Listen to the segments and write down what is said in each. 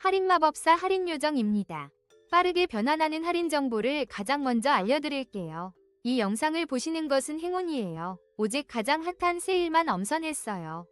할인마법사 할인요정입니다. 빠르게 변환하는 할인 정보를 가장 먼저 알려드릴게요. 이 영상을 보시는 것은 행운이에요. 오직 가장 핫한 세일만 엄선했어요.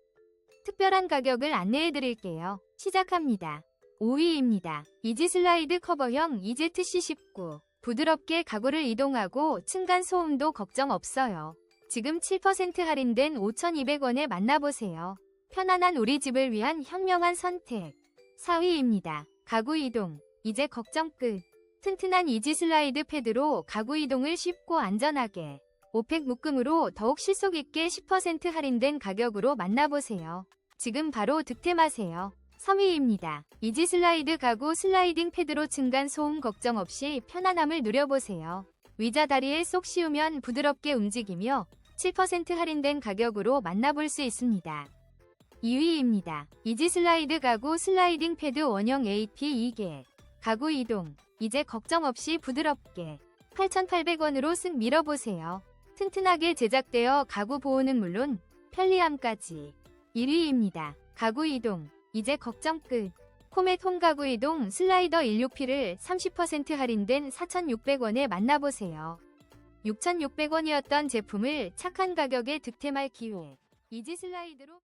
특별한 가격을 안내해드릴게요. 시작합니다. 5위입니다. 이지 슬라이드 커버형 EZC19. 부드럽게 가구를 이동하고 층간 소음도 걱정 없어요. 지금 7% 할인된 5,200원에 만나보세요. 편안한 우리 집을 위한 현명한 선택. 4위입니다. 가구 이동. 이제 걱정 끝. 튼튼한 이지 슬라이드 패드로 가구 이동을 쉽고 안전하게. 오펙 묶음으로 더욱 실속 있게 10% 할인된 가격으로 만나보세요. 지금 바로 득템하세요. 3위입니다. 이지 슬라이드 가구 슬라이딩 패드로 층간 소음 걱정 없이 편안함을 누려보세요. 위자 다리에 쏙 씌우면 부드럽게 움직이며 7% 할인된 가격으로 만나볼 수 있습니다. 2위입니다. 이지 슬라이드 가구 슬라이딩 패드 원형 AP 2개. 가구 이동. 이제 걱정 없이 부드럽게 8,800원으로 쓱 밀어보세요. 튼튼하게 제작되어 가구 보호는 물론 편리함까지. 1위입니다. 가구 이동. 이제 걱정 끝. 코멧 홈 가구 이동 슬라이더 16P를 30% 할인된 4,600원에 만나보세요. 6,600원이었던 제품을 착한 가격에 득템할 기회. 이지 슬라이드로